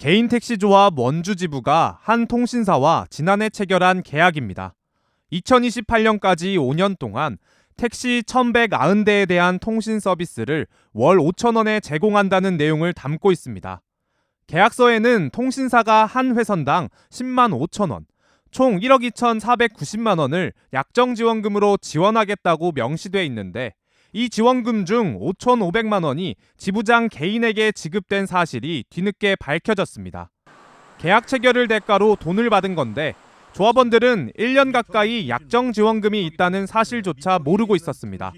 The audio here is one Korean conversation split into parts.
개인 택시 조합 원주 지부가 한 통신사와 지난해 체결한 계약입니다. 2028년까지 5년 동안 택시 1,190대에 대한 통신 서비스를 월 5,000원에 제공한다는 내용을 담고 있습니다. 계약서에는 통신사가 한 회선당 10만 5천 원, 총 1억 2,490만 원을 약정 지원금으로 지원하겠다고 명시돼 있는데 이 지원금 중 5,500만 원이 지부장 개인에게 지급된 사실이 뒤늦게 밝혀졌습니다. 계약 체결을 대가로 돈을 받은 건데 조합원들은 1년 가까이 약정 지원금이 있다는 사실조차 모르고 있었습니다.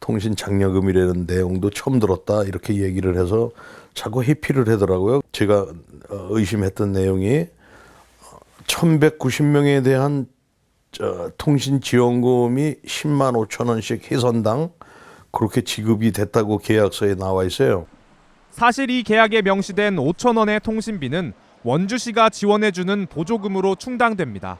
통신 장려금이라는 내용도 처음 들었다 이렇게 얘기를 해서 자꾸 회피를 하더라고요. 제가 어, 의심했던 내용이 1,190명에 대한 저, 통신 지원금이 10만 5천 원씩 회선당 그렇게 지급이 됐다고 계약서에 나와 있어요. 사실 이 계약에 명시된 5천 원의 통신비는 원주시가 지원해주는 보조금으로 충당됩니다.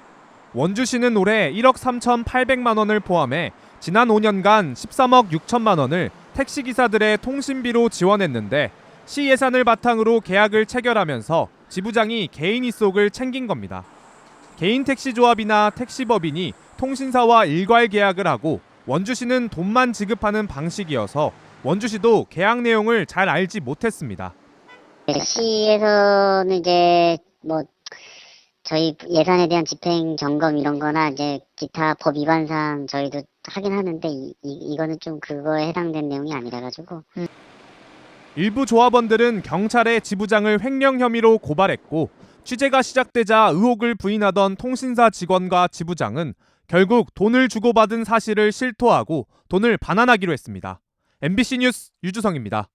원주시는 올해 1억 3,800만 원을 포함해 지난 5년간 13억 6천만 원을 택시기사들의 통신비로 지원했는데 시 예산을 바탕으로 계약을 체결하면서 지부장이 개인 이 속을 챙긴 겁니다. 개인 택시 조합이나 택시법인이 통신사와 일괄 계약을 하고 원주시는 돈만 지급하는 방식이어서 원주시도 계약 내용을 잘 알지 못했습니다. 시에서는 이제 뭐 저희 예산에 대한 집행 점검 이런 거나 이제 기타 법 위반상 저희도 하긴 하는데 이, 이, 이 거는 좀 그거에 해당된 내용이 아니라 가지고 일부 조합원들은 경찰에 지부장을 횡령 혐의로 고발했고 취재가 시작되자 의혹을 부인하던 통신사 직원과 지부장은 결국 돈을 주고받은 사실을 실토하고 돈을 반환하기로 했습니다. MBC 뉴스 유주성입니다.